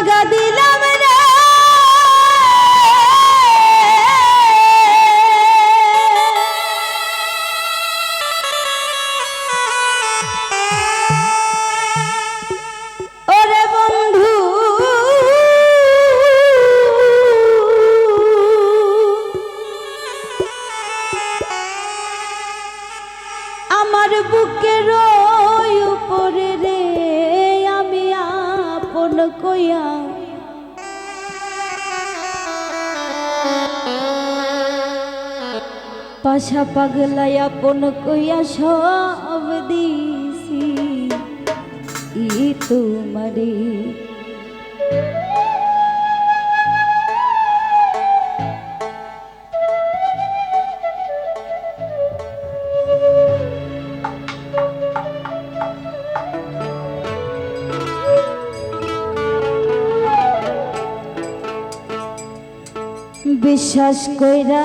জাগা দিলাম পাশা পাগলাই আপন কইয়া সব দিছি। ই তোমারে বিশ্বাস কইরা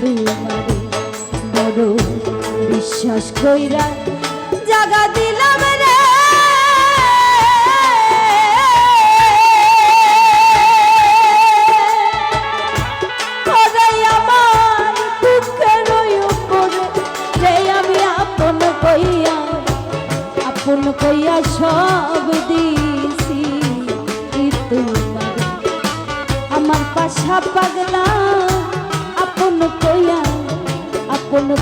তোমারে বড় বিশ্বাস কইরা জাগা দিলাম রে। কইয়া সব দিছি তোমারে আমার পাশা পাগলা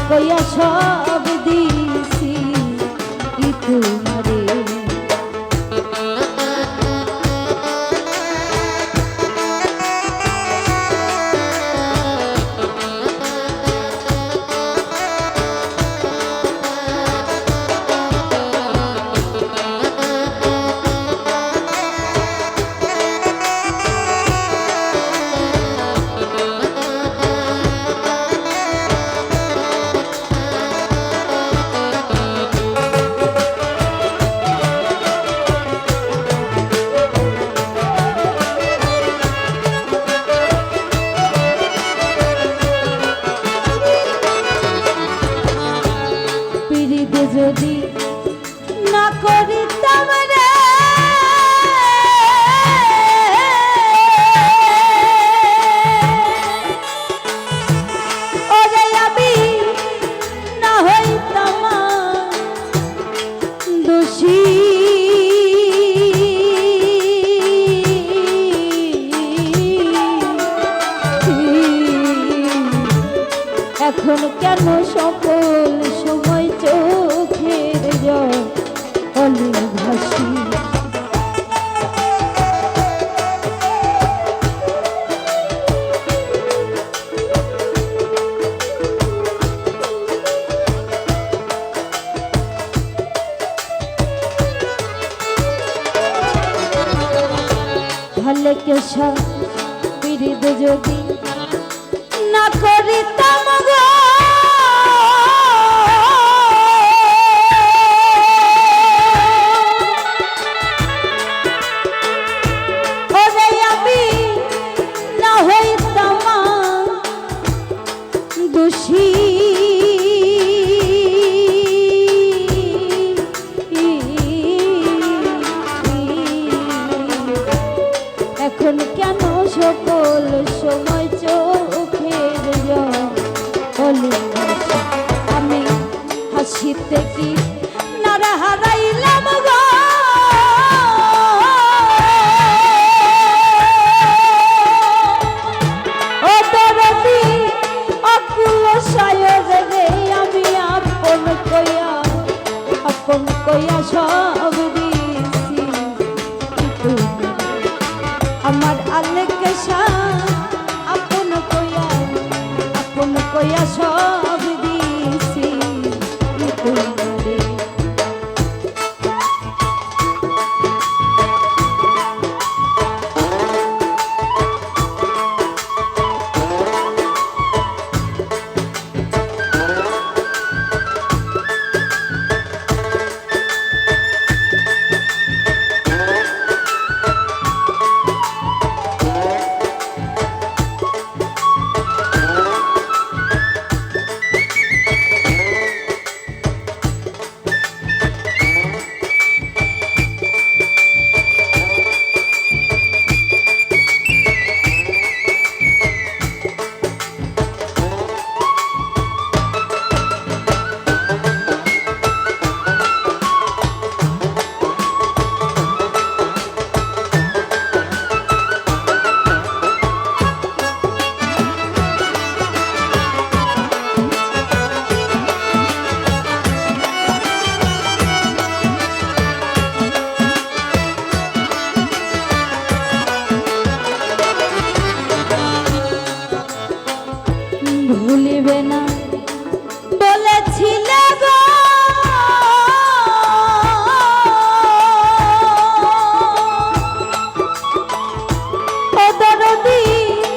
কইয়া সব দিছি কি তোমারে বিরিদ যদি না করিতাম গো।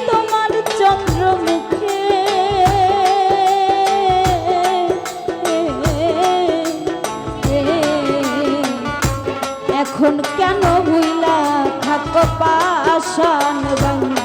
তোমার এখন কেন ভুইলা থাকো পাশান বাংলা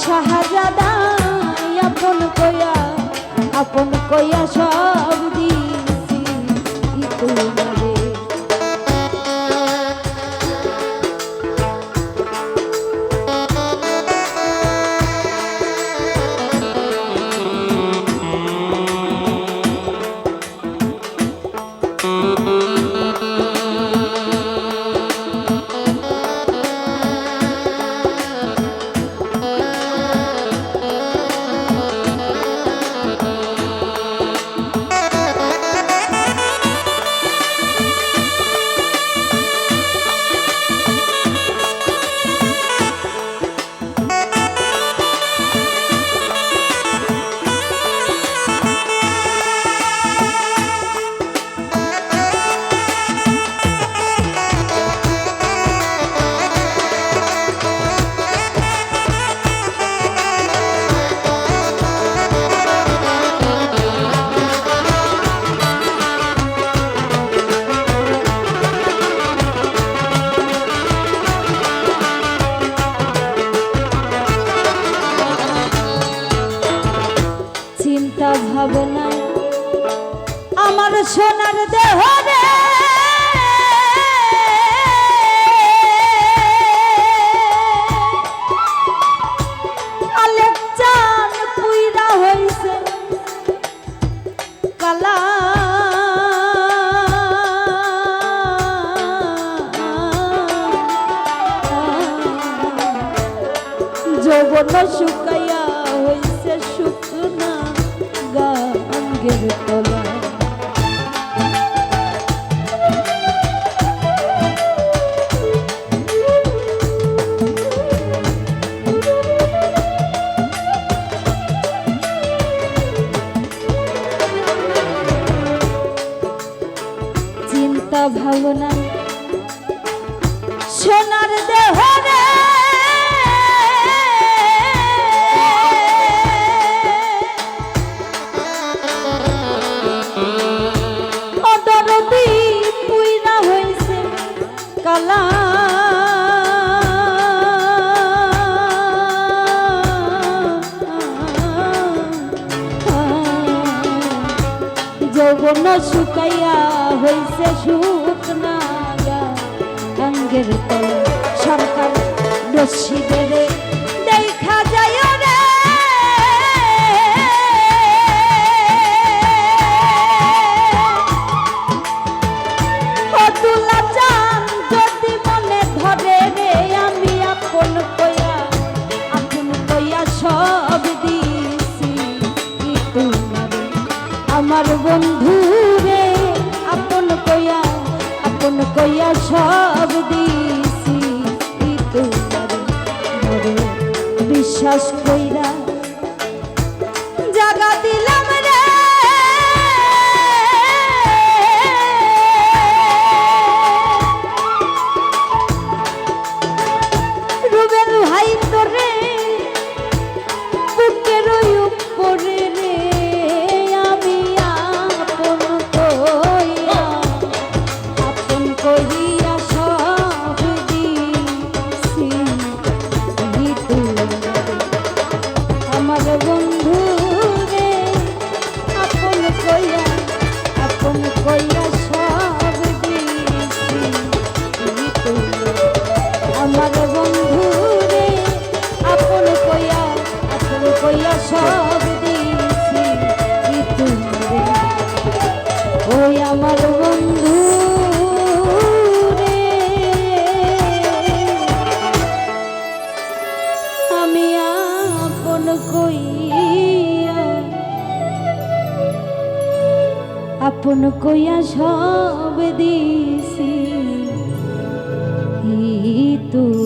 শাহজাদা আপন কয়া আপন কয়া সব দিছি। মেঘের তোলা ভাবনা সোনার দেহ যৌবন শুকাইয়া হইছে শুকনা অঙ্গের তলা সরকার রশিদের কইয়া সব দিছি। তোমারে